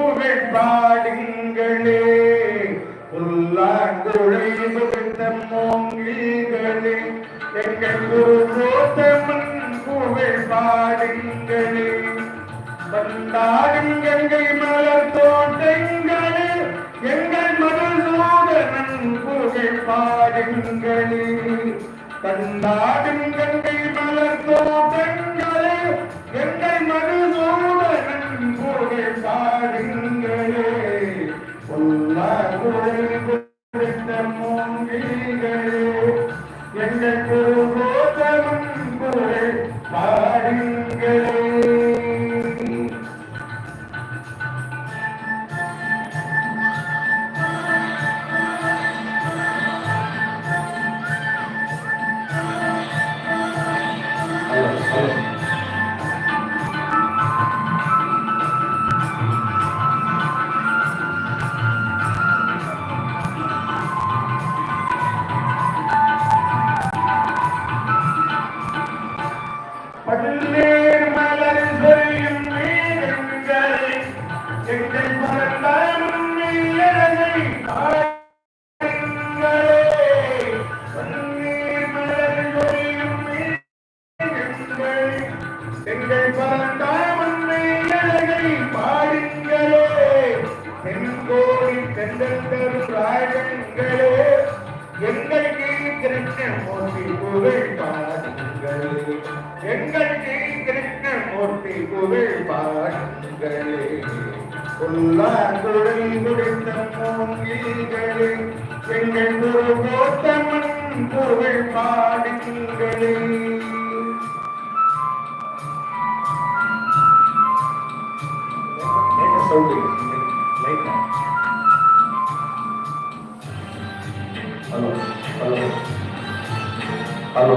புகழ் பாடுங்களே புல்லாங்குழை முகத்த மோங்கில்களே எங்கள் குரு கோத்தமன் புகழ் பாடுங்களே வந்தாடும் கங்கை மலர் தோட்டங்களே எங்கள் மனசோதனன் புகழ் பாடுங்களே கண்டாடும் கங்கை எங்கள் ராகங்களே எங்கள் கிருஷ்ணமூர்த்தி புகழ் பாடுங்களே. உள்ளாங்குழல் முடிந்த மூங்கில்களே எங்கள் குரு கோத்தமன் புகழ் பாடுங்களே லைட்டா ஹலோ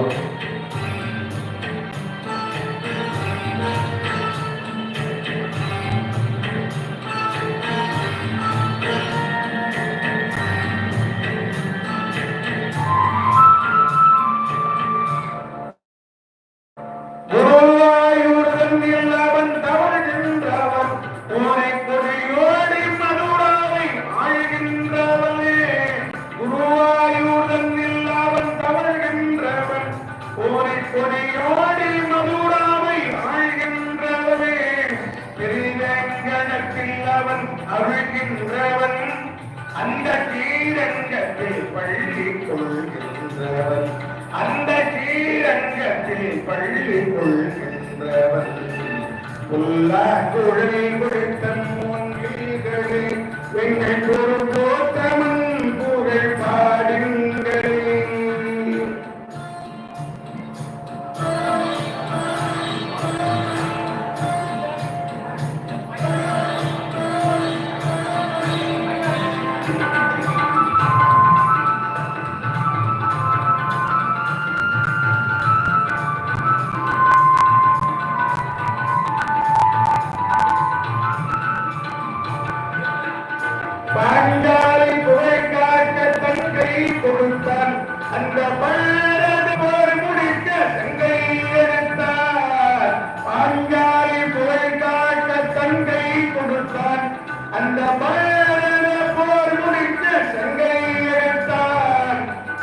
அந்த தீரங்கத்தில் பள்ளி கொள்கின்றவன் அந்த தீரங்கத்தில் பள்ளி கொள்கின்றவன். புல்லா குழல் கொடுத்த மூங்கில்களே எங்கள்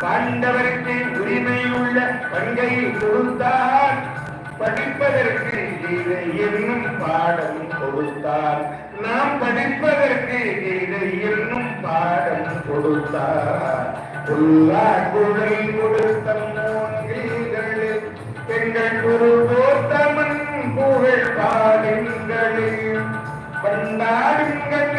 பாண்டவருக்கு உரிமை உள்ள பங்கை கொடுத்தார். படிப்பதற்கு கீதை என்னும் பாடம் கொடுத்தார். நாம் படிப்பதற்கு கீதை என்னும் பாடம் கொடுத்தார். உள்ளா குழல் கொடுத்த எங்கள் குரு கோத்தமன் புகழ் பாடுங்களே பண்டாடுங்களை